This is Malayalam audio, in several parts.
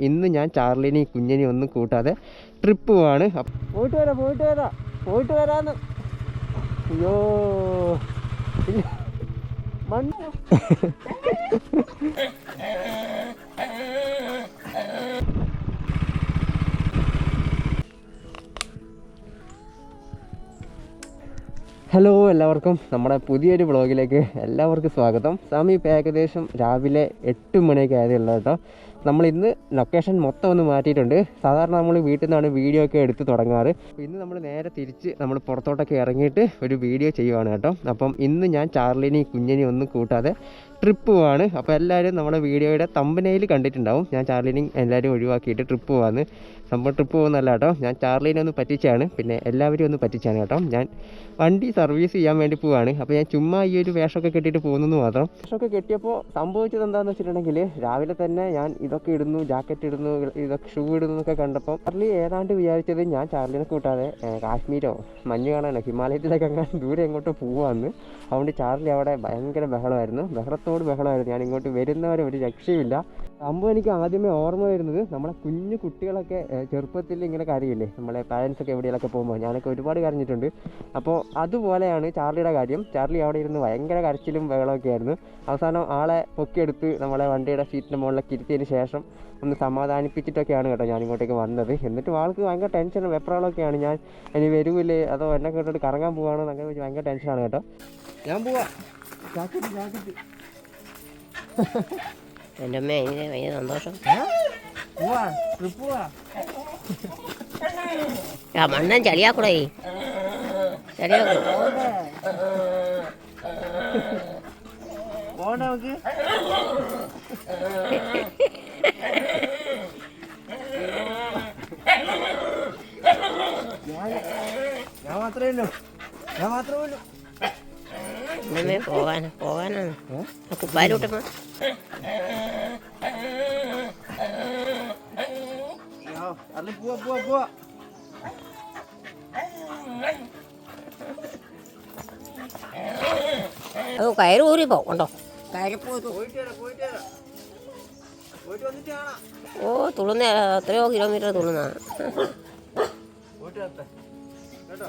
ഇന്ന് ഞാൻ ചാർലിനി കുഞ്ഞിനി ഒന്നും കൂട്ടാതെ ട്രിപ്പ് പോവാണ്. പോയിട്ട് വരാം പോയിട്ട് വരാം പോയിട്ട് വരാന്ന്. അയ്യോ. മണ്ണ്. ഹലോ എല്ലാവർക്കും. നമ്മുടെ പുതിയൊരു ബ്ലോഗിലേക്ക് എല്ലാവർക്കും സ്വാഗതം. സമയം ഇപ്പോൾ ഏകദേശം രാവിലെ എട്ട് മണിയൊക്കെ ആയതുള്ളത് കേട്ടോ. നമ്മൾ ഇന്ന് ലൊക്കേഷൻ മൊത്തം ഒന്ന് മാറ്റിയിട്ടുണ്ട്. സാധാരണ നമ്മൾ വീട്ടിൽ നിന്നാണ് വീഡിയോ ഒക്കെ എടുത്ത് തുടങ്ങാറ്. ഇന്ന് നമ്മൾ നേരെ തിരിച്ച് നമ്മൾ പുറത്തോട്ടൊക്കെ ഇറങ്ങിയിട്ട് ഒരു വീഡിയോ ചെയ്യുവാണ് കേട്ടോ. അപ്പം ഇന്ന് ഞാൻ ചാർലിനെയും കുഞ്ഞിനെയും ഒന്നും കൂട്ടാതെ ട്രിപ്പ് പോവാണ്. അപ്പോൾ എല്ലാവരും നമ്മുടെ വീഡിയോയുടെ തമ്പനയിൽ കണ്ടിട്ടുണ്ടാവും. ഞാൻ ചാർലിനെയും എല്ലാവരും ഒഴിവാക്കിയിട്ട് ട്രിപ്പ് പോവാന്ന്. സംഭവം ട്രിപ്പ് പോകുന്നല്ല കേട്ടോ. ഞാൻ ചാർലിനെ ഒന്ന് പറ്റിച്ചാണ്. പിന്നെ എല്ലാവരും ഒന്ന് പറ്റിച്ചാണ് കേട്ടോ. ഞാൻ വണ്ടി സർവീസ് ചെയ്യാൻ വേണ്ടി പോവാണ്. അപ്പോൾ ഞാൻ ചുമ്മാ ഈ ഒരു വേഷമൊക്കെ കെട്ടിയിട്ട് പോകുന്നു മാത്രം. വേഷമൊക്കെ കെട്ടിയപ്പോൾ സംഭവിച്ചത് എന്താണെന്ന് വെച്ചിട്ടുണ്ടെങ്കിൽ രാവിലെ തന്നെ ഞാൻ ഇതൊക്കെ ഇടുന്നു ജാക്കറ്റ് ഇടുന്നു ഇതൊക്കെ ഷൂ ഇടുന്നു എന്നൊക്കെ കണ്ടപ്പോൾ ചാർലി ഏതാണ്ട് വിചാരിച്ചത് ഞാൻ ചാർലിനെ കൂട്ടാതെ കാശ്മീരോ മഞ്ഞ് കാണാനോ ഹിമാലയത്തിലൊക്കെ അങ്ങനെ ദൂരെ എങ്ങോട്ടോ പോവാന്ന്. അതുകൊണ്ട് ചാർലി അവിടെ ഭയങ്കര ബഹളമായിരുന്നു. ബഹളത്തോട് ബഹളമായിരുന്നു. ഞാൻ ഇങ്ങോട്ട് വരുന്നവരെ ഒരു രക്ഷയുമില്ല. സംഭവം എനിക്ക് ആദ്യമേ ഓർമ്മ വരുന്നത് നമ്മളെ കുഞ്ഞു കുട്ടികളൊക്കെ ചെറുപ്പത്തിൽ ഇങ്ങനെ കരയില്ലേ? നമ്മളെ പാരൻസ് ഒക്കെ എവിടെയെങ്കിലൊക്കെ പോകുമ്പോൾ. ഞാനൊക്കെ ഒരുപാട് കരഞ്ഞിട്ടുണ്ട്. അപ്പോൾ അതുപോലെയാണ് ചാർലിയുടെ കാര്യം. ചാർലി അവിടെ ഇരുന്ന് ഭയങ്കര കരച്ചിലും ബഹളമൊക്കെ ആയിരുന്നു. അവസാനം ആളെ പൊക്കിയെടുത്ത് നമ്മളെ വണ്ടിയുടെ സീറ്റിന്റെ മുകളിലൊക്കെ ഇരുത്തിയതിന് ശേഷം ഒന്ന് സമാധാനിപ്പിച്ചിട്ടൊക്കെയാണ് കേട്ടോ ഞാൻ ഇങ്ങോട്ടേക്ക് വന്നത്. എന്നിട്ടും ആൾക്ക് ഭയങ്കര ടെൻഷനും വെപ്രാളൊക്കെയാണ് ഞാൻ ഇനി വരുമില്ലേ അതോ എന്നെ കേട്ടിട്ട് കറങ്ങാൻ പോവാണോ? എന്നൊക്കെ ഭയങ്കര ടെൻഷനാണ് കേട്ടോ. ഞാൻ പോവാ. ജാക്കറ്റ് ജാക്കറ്റ് എന്റെ അമ്മ ഭയങ്കര ഭയങ്കര സന്തോഷം. ആ മണ്ണൻ ചളിയാക്കൂടെ. ചളിയാക്കൂടെ. ഞാൻ മാത്രമേ ഉള്ളൂ. ഞാൻ മാത്രമേ ഉള്ളൂ. അമ്മേ പോകാനാ പോകാനാണ് ആ കുപ്പായിലോട്ടമ്മ അയ്യോ, അല്ല പോവാ ഓ പോവാ അത് കയറ് ഊരി പോകണ്ടോ കയറി പോയി ഓ തുളുന്ന എത്രയോ കിലോമീറ്റർ തുളുന്ന കേട്ടോ?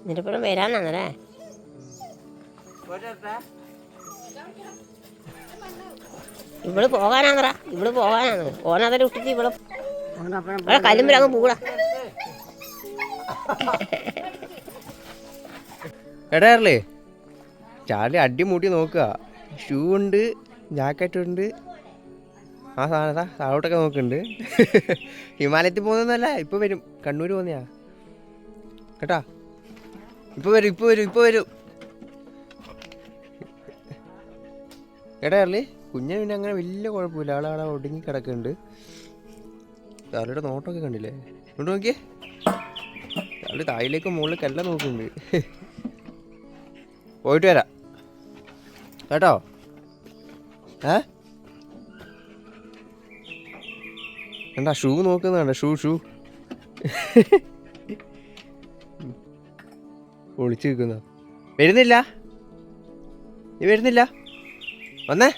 എന്നിട്ട് ഇപ്പോഴും വരാനാണല്ലേ ഇവൾ പോകാനാന്നറ ഇവൾ പോകാനാണ് ഓനതിൽ ഇട്ടിട്ട് ഇവൾ ഇവിടെ കല്ലുമ്പരങ്ങ് പൂടാ എടാറില്ലേ ചാർലി അടിമൂട്ടി നോക്കുക. ഷൂ ഉണ്ട് ജാക്കറ്റ് ഉണ്ട്. ആ സാധനത്താ താഴോട്ടൊക്കെ നോക്കുന്നുണ്ട് ഹിമാലയത്തിൽ പോകുന്നതല്ല ഇപ്പൊ വരും. കണ്ണൂർ പോകുന്നയാ. കേട്ടാ? ഇപ്പൊ വരും ഇപ്പൊ വരും ഇപ്പൊ വരും. കേട്ടാ അർലി കുഞ്ഞ പിന്നെ അങ്ങനെ വലിയ കുഴപ്പമില്ല. ആളാളെ ഒടുങ്ങി കിടക്കുന്നുണ്ട് ചാർലിയുടെ നോട്ടമൊക്കെ കണ്ടില്ലേ? ഇങ്ങോട്ട് നോക്കിയേ. ചാർലി താഴേക്ക് മുകളിലേക്കല്ല നോക്കുന്നുണ്ട് പോയിട്ട് വരാം. കേട്ടോ? ഏ? എന്താ ഷൂ നോക്കുന്നതാണ്? Shoe shoe. ഒളിച്ചു നിൽക്കുന്ന. വരുന്നില്ല? നീ വരുന്നില്ല? വന്നേ.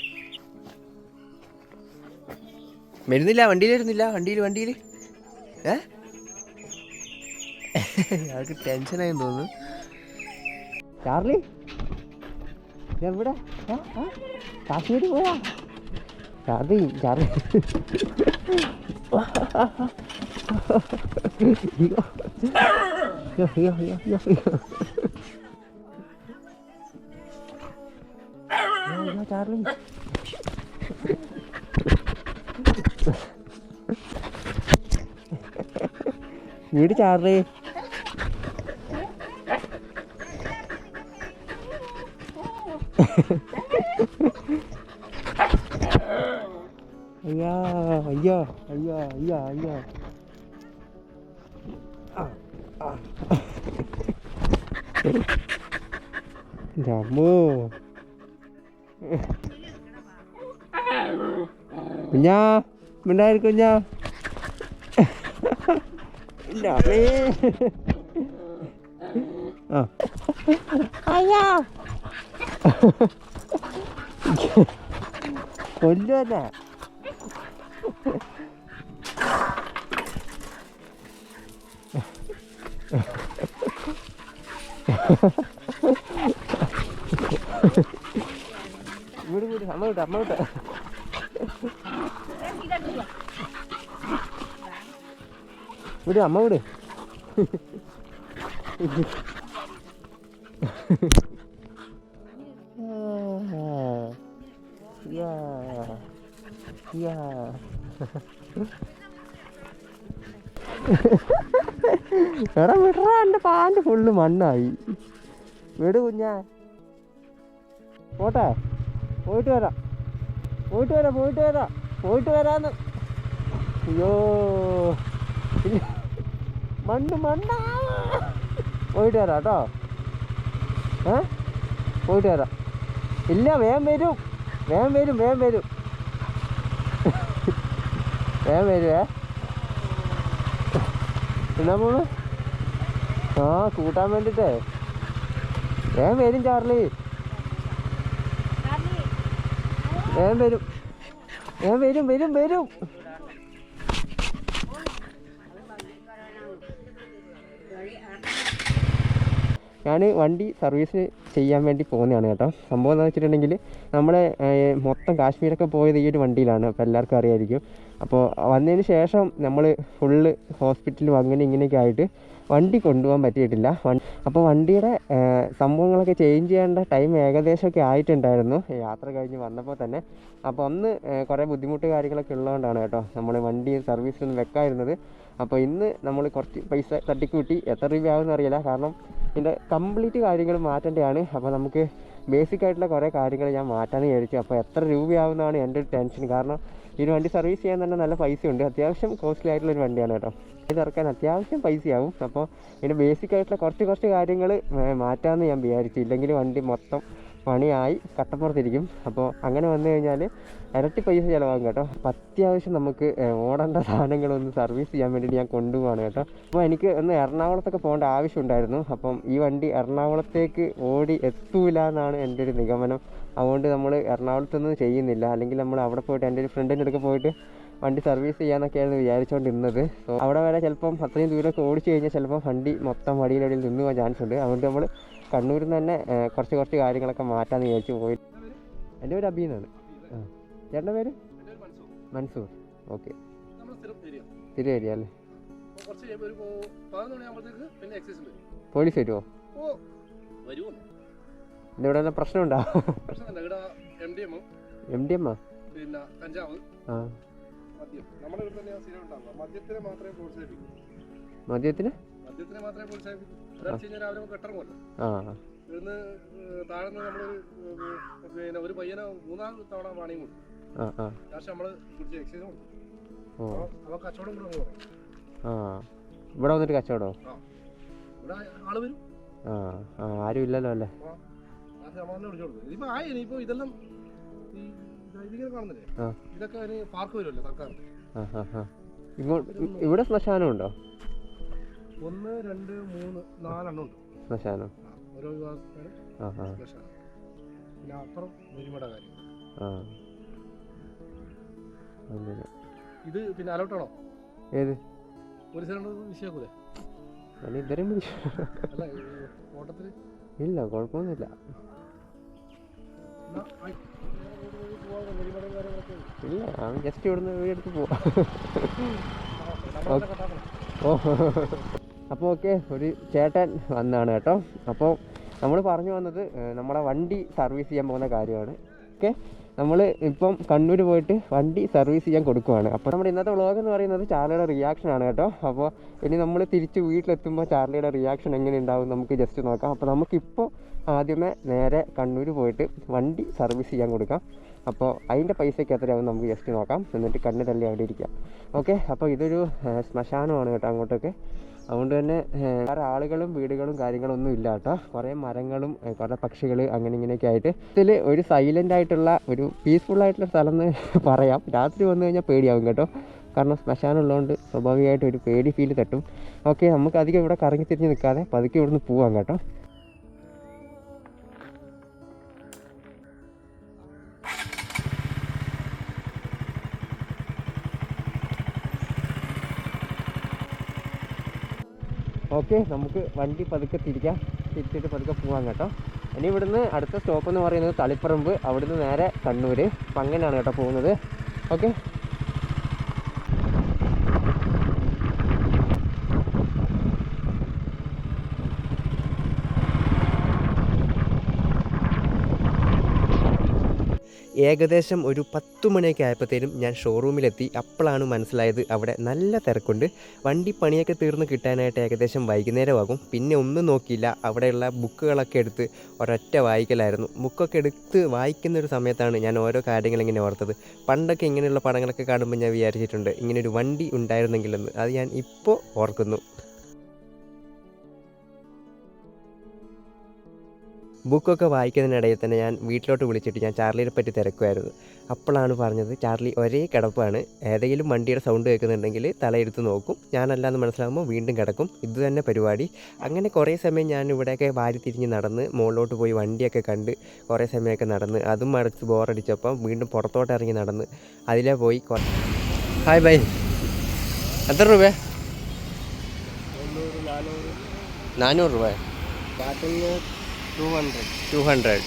വരുന്നില്ല വണ്ടിയിൽ വരുന്നില്ല വണ്ടിയിൽ വണ്ടിയിൽ. ഏ? അയാൾക്ക് ടെൻഷനായെന്ന് തോന്നുന്നു. ചാർലി? എവിടെ കാശ്മീർ പോയാ? Charlie Charlie. അയ്യോ, അയ്യോ, അയ്യോ, അയ്യോ. അയ്യോ, അയ്യോ, ചാർലി വീട് ചാർലി അയ്യോ അയ്യോ അയ്യോ. ജമ്മു കുഞ്ഞാ മിണ്ടായിരിക്കും കുഞ്ഞാ. എന്റെ ആ. അയ്യോ. കൊല്ലുവല്ലേ? വീട് വീട് വിട്ട അമ്മ വിട് അമ്മ വിട്. യാ എടാ വിടറാ എന്റെ പാന്റ് ഫുള്ള് മണ്ണായി. വിട് കുഞ്ഞാ. പോട്ടെ പോയിട്ട് വരാം. പോയിട്ട് വരാം പോയിട്ട് വരാം പോയിട്ട് വരാന്ന്. അയ്യോ. മണ്ണ് മണ്ണാ. പോയിട്ട് വരാം കേട്ടോ. ഏ? പോയിട്ട് വരാം. ഇല്ല വേഗം വരും. വേഗം വരും വേഗം വരും. വേഗം വരുവേ എന്നാ പോണു ആ കൂട്ടാൻ വേണ്ടിട്ടേ. വേഗം വരും ചാർലി. വേഗം വരും. വേഗം വരും വരും വരും. ഞാൻ വണ്ടി സർവീസ് ചെയ്യാൻ വേണ്ടി പോകുന്നതാണ് കേട്ടോ. സംഭവം എന്താണെന്ന് വെച്ചിട്ടുണ്ടെങ്കിൽ നമ്മുടെ ഏർ, മൊത്തം കാശ്മീരൊക്കെ പോയത് ഈ ഒരു വണ്ടിയിലാണ്. അപ്പോൾ എല്ലാവർക്കും അറിയായിരിക്കും. അപ്പോൾ വന്നതിന് ശേഷം നമ്മൾ ഫുള്ള് ഹോസ്പിറ്റലും അങ്ങനെ ഇങ്ങനെയൊക്കെ ആയിട്ട് വണ്ടി കൊണ്ടുപോകാൻ പറ്റിയിട്ടില്ല. അപ്പോൾ വണ്ടിയുടെ സംഭവങ്ങളൊക്കെ ചേഞ്ച് ചെയ്യേണ്ട ടൈം ഏകദേശമൊക്കെ ആയിട്ടുണ്ടായിരുന്നു. യാത്ര കഴിഞ്ഞ് വന്നപ്പോൾ തന്നെ. അപ്പോൾ ഒന്ന് കുറേ ബുദ്ധിമുട്ട് കാര്യങ്ങളൊക്കെ ഉള്ളതുകൊണ്ടാണ് കേട്ടോ നമ്മൾ വണ്ടി സർവീസിലൊന്നും വെക്കാതിരുന്നത്. അപ്പോൾ ഇന്ന് നമ്മൾ കുറച്ച് പൈസ തട്ടിക്കൂട്ടി എത്ര രൂപയാകുമെന്ന് അറിയില്ല. കാരണം ഇതിന്റെ കംപ്ലീറ്റ് കാര്യങ്ങൾ മാറ്റേണ്ടതാണ്. അപ്പോൾ നമുക്ക് ബേസിക് ആയിട്ടുള്ള കുറേ കാര്യങ്ങൾ ഞാൻ മാറ്റാൻ വിചാരിച്ചു. അപ്പോൾ എത്ര രൂപയാവുന്നതാണ് എന്റെ ഒരു ടെൻഷൻ കാരണം ഈ വണ്ടി സർവീസ് ചെയ്യാൻ തന്നെ നല്ല പൈസയുണ്ട് അത്യാവശ്യം കോസ്റ്റ്ലി ആയിട്ടുള്ള ഒരു വണ്ടിയാണ് കേട്ടോ. ഇത് ഇറക്കാൻ അത്യാവശ്യം പൈസയാവും. അപ്പോൾ ഇതിന്റെ ബേസിക് ആയിട്ടുള്ള കുറച്ച് കുറച്ച് കാര്യങ്ങൾ മാറ്റാമെന്ന് ഞാൻ വിചാരിച്ചു. ഇല്ലെങ്കിൽ വണ്ടി മൊത്തം പണിയായി കട്ടപ്പുറത്തിരിക്കും. അപ്പോൾ അങ്ങനെ വന്നു കഴിഞ്ഞാൽ ഇരട്ടി പൈസ ചിലവാകും കേട്ടോ. അപ്പം അത്യാവശ്യം നമുക്ക് ഓടേണ്ട സാധനങ്ങളൊന്ന് സർവീസ് ചെയ്യാൻ വേണ്ടിയിട്ട് ഞാൻ കൊണ്ടുപോവാണ് കേട്ടോ. അപ്പോൾ എനിക്ക് ഒന്ന് എറണാകുളത്തൊക്കെ പോകേണ്ട ആവശ്യമുണ്ടായിരുന്നു. അപ്പം ഈ വണ്ടി എറണാകുളത്തേക്ക് ഓടി എത്തൂല എന്നാണ് എന്റെ ഒരു നിഗമനം. അതുകൊണ്ട് നമ്മൾ എറണാകുളത്തൊന്നും ചെയ്യുന്നില്ല. അല്ലെങ്കിൽ നമ്മൾ അവിടെ പോയിട്ട് എന്റെ ഒരു ഫ്രണ്ടിന്റെ അടുക്ക പോയിട്ട് വണ്ടി സർവീസ് ചെയ്യാന്നൊക്കെയാണ് വിചാരിച്ചുകൊണ്ടിരുന്നത് സോ അവിടെ വരെ ചിലപ്പം അത്രയും ദൂരമൊക്കെ ഓടിച്ചു കഴിഞ്ഞാൽ ചിലപ്പം വണ്ടി മൊത്തം വടിയിലടിയിൽ നിന്ന് പോകാൻ ചാൻസ് ഉണ്ട് അതുകൊണ്ട് നമ്മൾ കണ്ണൂരിൽ നിന്ന് തന്നെ കുറച്ച് കുറച്ച് കാര്യങ്ങളൊക്കെ മാറ്റാമെന്ന് വിചാരിച്ചു പോയി. എന്റെ പേര് അബി എന്നാണ് ആ. ചേട്ടന്റെ പേര്? മൻസൂർ. ഓക്കെ. തിരുവരി അല്ലേ? പോലീസ് വരുമോ ഇവിടെ വല്ല പ്രശ്നമില്ല ഇവിടെ M D M M D M ആ? പിന്നെ കഞ്ചാവ് ആ. മദ്യം. നമ്മുടെ ഇവിടെ തന്നെ സ്ഥിരം ഉണ്ടാവുക. മദ്യത്തിനെ മാത്രമേ പ്രോത്സാഹിപ്പിക്കൂ മദ്യത്തിന്? മദ്യത്തിനെ മാത്രമേ പ്രോത്സാഹിപ്പിക്കൂ. ഒരാഴ്ച കഴിഞ്ഞാൽ രാവിലെ നമുക്ക് കെട്ടിറങ്ങുമല്ലോ ആ. ഇവിടുന്ന് താഴ്ന്ന് നമ്മളൊരു പിന്നെ ഒരു പയ്യനെ മൂന്നാം തവണ വാണിയും കൊടുക്കും ആ ആ. ലാസ്റ്റ് നമ്മൾ കുടിച്ച് എക്സൈസ് കൊടുക്കും ഓ. കച്ചവടം കൂടെ അങ്ങ് തുടങ്ങും. ആ. ഇവിടെ വന്നിട്ട് കച്ചവടമോ ഇവിടെ ആൾ വരും. ആ ആ ആരും ഇല്ലല്ലോ അല്ലേ? ആ. സമാധാനം വിളിച്ചു കൊടുക്കും. ഇതിപ്പോൾ ആയി ഇനിയിപ്പോൾ ഇതെല്ലാം ഈ ഇത് ഇതിങ്ങനെ കാണുന്നില്ലേ? ആ. ഇതൊക്കെ അതിന് പാർക്ക് വരുമല്ലോ സർക്കാർ ആ ആ ആ. ഇങ്ങോട്ട് ഇവിടെ ശ്മശാനം ഉണ്ടോ? ഒന്ന് രണ്ട് മൂന്ന് നാലെണ്ണം ഉണ്ട്. ശ്മശാനം? ഓരോ വിഭാഗക്കാരും ആ ആ സ്പെഷ്യൽ പിന്നെ അപ്പുറം കാര്യം. ആ. അങ്ങനെ. ഇത് പിന്നെ അലോട്ടാണോ? ഏത്? ഒരു സ്ഥലം വിഷയാക്കൂലേ ഞാൻ ഇതുവരെയും പിടിച്ചു അല്ല ഓട്ടത്തിൽ? ഇല്ല കുഴപ്പമൊന്നുമില്ല. ഇല്ല ഞാൻ ജസ്റ്റ് ഇവിടുന്ന് വീടെടുത്ത് പോവാം. ഓ. അപ്പോൾ ഓക്കെ ഒരു ചേട്ടൻ വന്നാണ് കേട്ടോ. അപ്പോൾ നമ്മൾ പറഞ്ഞു വന്നത് നമ്മുടെ വണ്ടി സർവീസ് ചെയ്യാൻ പോകുന്ന കാര്യമാണ്. ഓക്കെ? നമ്മൾ ഇപ്പം കണ്ണൂർ പോയിട്ട് വണ്ടി സർവീസ് ചെയ്യാൻ കൊടുക്കുവാണ്. അപ്പോൾ നമ്മുടെ ഇന്നത്തെ വ്ളോഗ് എന്ന് പറയുന്നത് ചാർലിയുടെ റിയാക്ഷൻ ആണ് കേട്ടോ. അപ്പോൾ ഇനി നമ്മൾ തിരിച്ച് വീട്ടിലെത്തുമ്പോൾ ചാർലിയുടെ റിയാക്ഷൻ എങ്ങനെ ഉണ്ടാവും നമുക്ക് ജസ്റ്റ് നോക്കാം. അപ്പോൾ നമുക്കിപ്പോൾ ആദ്യമേ നേരെ കണ്ണൂർ പോയിട്ട് വണ്ടി സർവീസ് ചെയ്യാൻ കൊടുക്കാം. അപ്പോൾ അതിന്റെ പൈസയ്ക്ക് എത്രയാവും നമുക്ക് ജസ്റ്റ് നോക്കാം. എന്നിട്ട് കണ്ണ് തള്ളി അവിടെ ഇരിക്കാം. ഓക്കെ? അപ്പോൾ ഇതൊരു ശ്മശാനമാണ് കേട്ടോ അങ്ങോട്ടൊക്കെ. അതുകൊണ്ട് തന്നെ വേറെ ആളുകളും വീടുകളും കാര്യങ്ങളും ഒന്നും ഇല്ല കേട്ടോ. കുറേ മരങ്ങളും കുറേ പക്ഷികൾ അങ്ങനെ ഇങ്ങനെയൊക്കെ ആയിട്ട് ഇതിൽ ഒരു സൈലന്റ് ആയിട്ടുള്ള ഒരു പീസ്ഫുൾ ആയിട്ടുള്ള സ്ഥലം എന്ന് പറയാം. രാത്രി വന്നു കഴിഞ്ഞാൽ പേടിയാവും കേട്ടോ. കാരണം ശ്മശാനം ഉള്ളതുകൊണ്ട് സ്വാഭാവികമായിട്ട് ഒരു പേടി ഫീൽ തട്ടും. ഓക്കെ നമുക്ക് അധികം ഇവിടെ കറങ്ങി തിരിഞ്ഞ് നിൽക്കാതെ പതുക്കെ ഇവിടുന്ന് പോവാം കേട്ടോ. ഓക്കെ നമുക്ക് വണ്ടി പതുക്കെ തിരിക്കാം. തിരിച്ചിട്ട് പതുക്കെ പോകാം കേട്ടോ. ഇനി ഇവിടുന്ന് അടുത്ത സ്റ്റോപ്പ് എന്ന് പറയുന്നത് തളിപ്പറമ്പ് അവിടുന്ന് നേരെ കണ്ണൂർ അപ്പം അങ്ങനെയാണ് കേട്ടോ പോകുന്നത്. ഓക്കെ? ഏകദേശം ഒരു പത്ത് മണിയൊക്കെ ആയപ്പോഴത്തേനും ഞാൻ ഷോറൂമിലെത്തി. അപ്പോഴാണ് മനസ്സിലായത് അവിടെ നല്ല തിരക്കുണ്ട്. വണ്ടി പണിയൊക്കെ തീർന്ന് കിട്ടാനായിട്ട് ഏകദേശം വൈകുന്നേരമാകും. പിന്നെ ഒന്നും നോക്കിയില്ല. അവിടെയുള്ള ബുക്കുകളൊക്കെ എടുത്ത് ഒരൊറ്റ വായിക്കലായിരുന്നു. ബുക്കൊക്കെ എടുത്ത് വായിക്കുന്ന ഒരു സമയത്താണ് ഞാൻ ഓരോ കാര്യങ്ങളിങ്ങനെ ഓർത്തത്. പണ്ടൊക്കെ ഇങ്ങനെയുള്ള പടങ്ങളൊക്കെ കാണുമ്പോൾ ഞാൻ വിചാരിച്ചിട്ടുണ്ട് ഇങ്ങനെ ഒരു വണ്ടി ഉണ്ടായിരുന്നെങ്കിലെന്ന്. അത് ഞാൻ ഇപ്പോൾ ഓർക്കുന്നു. ബുക്കൊക്കെ വായിക്കുന്നതിനിടയിൽ തന്നെ ഞാൻ വീട്ടിലോട്ട് വിളിച്ചിട്ട് ഞാൻ ചാർലിയെ പറ്റി തിരക്കുമായിരുന്നു. അപ്പോഴാണ് പറഞ്ഞത് ചാർലി ഒരേ കിടപ്പാണ് ഏതെങ്കിലും വണ്ടിയുടെ സൗണ്ട് കേൾക്കുന്നുണ്ടെങ്കിൽ തലയെടുത്ത് നോക്കും. ഞാനല്ലാന്ന് മനസ്സിലാകുമ്പോൾ വീണ്ടും കിടക്കും. ഇത് തന്നെ പരിപാടി. അങ്ങനെ കുറേ സമയം ഞാൻ ഇവിടെയൊക്കെ വാരി തിരിഞ്ഞ് നടന്ന് മുകളിലോട്ട് പോയി വണ്ടിയൊക്കെ കണ്ട് കുറേ സമയമൊക്കെ നടന്ന് അതും അടച്ച് ബോറടിച്ചപ്പം വീണ്ടും പുറത്തോട്ട് ഇറങ്ങി നടന്ന് അതിലേ പോയി ഹായ് ബൈ. എത്ര രൂപ? നാനൂറ്. രൂപ. ടു ഹൺഡ്രഡ് ടു ഹൺഡ്രഡ്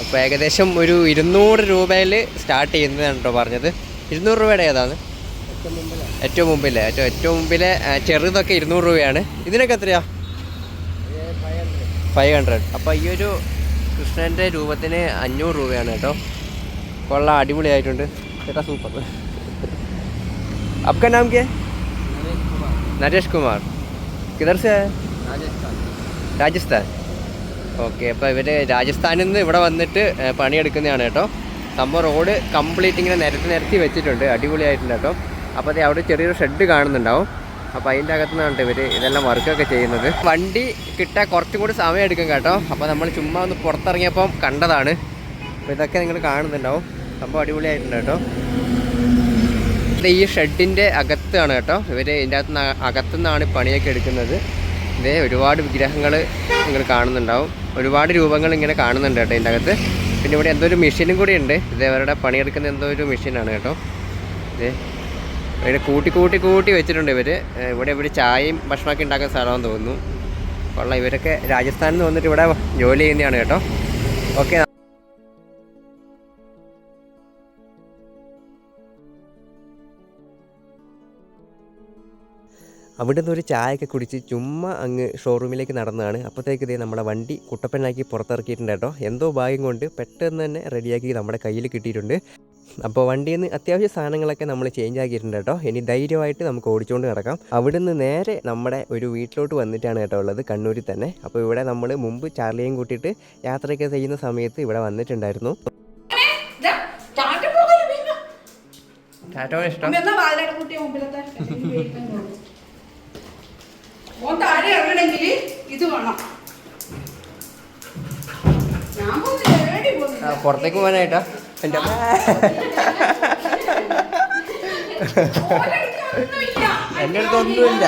അപ്പോൾ ഏകദേശം ഒരു ഇരുന്നൂറ് രൂപയിൽ സ്റ്റാർട്ട് ചെയ്യുന്നതാണ് കേട്ടോ പറഞ്ഞത് ഇരുന്നൂറ് രൂപയുടെ ഏതാണ് ഏറ്റവും മുമ്പിലെ ഏറ്റവും ഏറ്റവും മുമ്പിലെ ആ, ചെറുതൊക്കെ ഇരുന്നൂറ് രൂപയാണ് ഇതിനൊക്കെ എത്രയാ ഫൈവ് ഹൺഡ്രഡ് അപ്പോൾ ഈ ഒരു കൃഷ്ണൻ്റെ രൂപത്തിന് അഞ്ഞൂറ് രൂപയാണ് കേട്ടോ കൊള്ളാം അടിപൊളിയായിട്ടുണ്ട് ചേട്ടാ സൂപ്പർ आपका नाम क्या है नरेश कुमार किधर से है രാജസ്ഥാൻ ഓക്കെ അപ്പോൾ ഇവർ രാജസ്ഥാനിൽ നിന്ന് ഇവിടെ വന്നിട്ട് പണിയെടുക്കുന്നതാണ് കേട്ടോ. സംഭവം റോഡ് കംപ്ലീറ്റ് ഇങ്ങനെ നിരത്തി നിരത്തി വെച്ചിട്ടുണ്ട് അടിപൊളിയായിട്ടുണ്ട് കേട്ടോ. അപ്പോൾ അത് അവിടെ ചെറിയൊരു ഷെഡ് കാണുന്നുണ്ടാവും. അപ്പോൾ അതിന്റെ അകത്തു നിന്നാണ് ഇവർ ഇതെല്ലാം വർക്കൊക്കെ ചെയ്യുന്നത്. വണ്ടി കിട്ടാൻ കുറച്ചും കൂടി സമയം എടുക്കും കേട്ടോ. അപ്പോൾ നമ്മൾ ചുമ്മാ ഒന്ന് പുറത്തിറങ്ങിയപ്പം കണ്ടതാണ്. അപ്പോൾ ഇതൊക്കെ നിങ്ങൾ കാണുന്നുണ്ടാവും. സംഭവം അടിപൊളിയായിട്ടുണ്ട് കേട്ടോ. ഈ ഷെഡിന്റെ അകത്താണ് കേട്ടോ. ഇവർ ഇതിന്റെ അകത്ത് നിന്ന് അകത്തു നിന്നാണ് പണിയൊക്കെ എടുക്കുന്നത്. ഇതേ ഒരുപാട് വിഗ്രഹങ്ങൾ നിങ്ങൾ കാണുന്നുണ്ടാവും. ഒരുപാട് രൂപങ്ങൾ ഇങ്ങനെ കാണുന്നുണ്ട് കേട്ടോ ഇതിന്റെ അകത്ത്. പിന്നെ ഇവിടെ എന്തോ ഒരു മെഷീനും കൂടി ഉണ്ട്. ഇത് അവരുടെ പണിയെടുക്കുന്ന എന്തോ ഒരു മെഷീനാണ് കേട്ടോ. ഇതേ ഇവിടെ കൂട്ടി കൂട്ടി കൂട്ടി വെച്ചിട്ടുണ്ട് ഇവർ ഇവിടെ ഇവർ ചായയും ഭക്ഷണമൊക്കെ ഉണ്ടാക്കുന്ന സ്ഥലമാണെന്ന് തോന്നുന്നു. കൊള്ളാം ഇവരൊക്കെ രാജസ്ഥാനിൽ നിന്ന് വന്നിട്ട് ഇവിടെ ജോലി ചെയ്യുന്നതാണ് കേട്ടോ. ഓക്കെ അവിടെ നിന്ന് ഒരു ചായയൊക്കെ കുടിച്ച് ചുമ്മാ അങ്ങ് ഷോറൂമിലേക്ക് നടന്നതാണ്. അപ്പോഴത്തേക്ക് ഇതേ നമ്മുടെ വണ്ടി കുട്ടപ്പനാക്കി പുറത്തിറക്കിയിട്ടുണ്ട് കേട്ടോ. എന്തോ ഭാഗ്യം കൊണ്ട് പെട്ടെന്ന് തന്നെ റെഡിയാക്കി നമ്മുടെ കയ്യിൽ കിട്ടിയിട്ടുണ്ട്. അപ്പോൾ വണ്ടിയിൽ നിന്ന് അത്യാവശ്യ സാധനങ്ങളൊക്കെ നമ്മൾ ചേഞ്ച് ആക്കിയിട്ടുണ്ട് കേട്ടോ. ഇനി ധൈര്യമായിട്ട് നമുക്ക് ഓടിച്ചുകൊണ്ട് നടക്കാം. അവിടെ നിന്ന് നേരെ നമ്മുടെ ഒരു വീട്ടിലോട്ട് വന്നിട്ടാണ് കേട്ടോ ഉള്ളത് കണ്ണൂരിൽ തന്നെ. അപ്പോൾ ഇവിടെ നമ്മൾ മുമ്പ് ചാർലിയും കൂട്ടിയിട്ട് യാത്രയൊക്കെ ചെയ്യുന്ന സമയത്ത് ഇവിടെ വന്നിട്ടുണ്ടായിരുന്നു. ടാറ്റോ ഇഷ്ടം. ഓൻ താഴെ ഇറങ്ങണമെങ്കിൽ ഇത് വേണം. ഞാൻ പോകുന്നില്ല പുറത്തേക്ക് പോകാനായിട്ടാ? എന്റെ എന്റെ എന്റെ അടുത്ത് ഒന്നുമില്ല.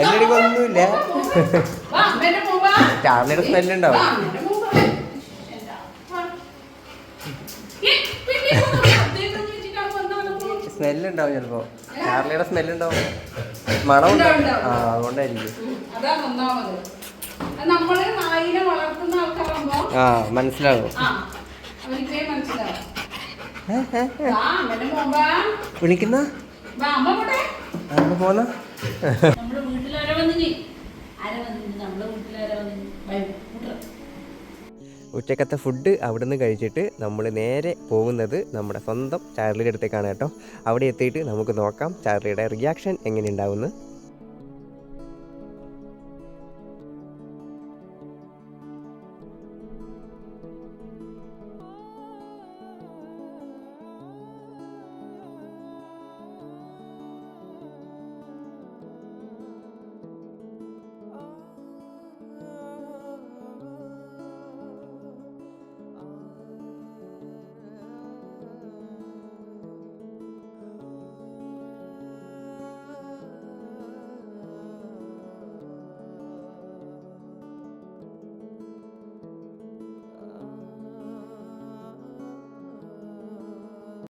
എന്റെ അടുത്ത് ഒന്നുമില്ല. ചാർലിയുടെ സ്മെല്ലുണ്ടാവും. സ്മെല്ലുണ്ടാവും ചിലപ്പോ. ചാർലിയുടെ സ്മെല്ലുണ്ടാവും. ഉണ്ടാവും. ആ അതുകൊണ്ടായിരിക്കും. ആ വാ. വിളിക്കുന്ന? പോന്ന? നമ്മുടെ വീട്ടിലാരാ വന്നിനി? ആരാ വന്നിനി? നമ്മുടെ വീട്ടിലാരാ വന്നിനി. ഉച്ചക്കത്തെ ഫുഡ് അവിടെ നിന്ന് കഴിച്ചിട്ട് നമ്മൾ നേരെ പോകുന്നത് നമ്മുടെ സ്വന്തം ചാർലിയുടെ അടുത്തേക്കാണ് കേട്ടോ. അവിടെ എത്തിയിട്ട് നമുക്ക് നോക്കാം ചാർലിയുടെ റിയാക്ഷൻ എങ്ങനെ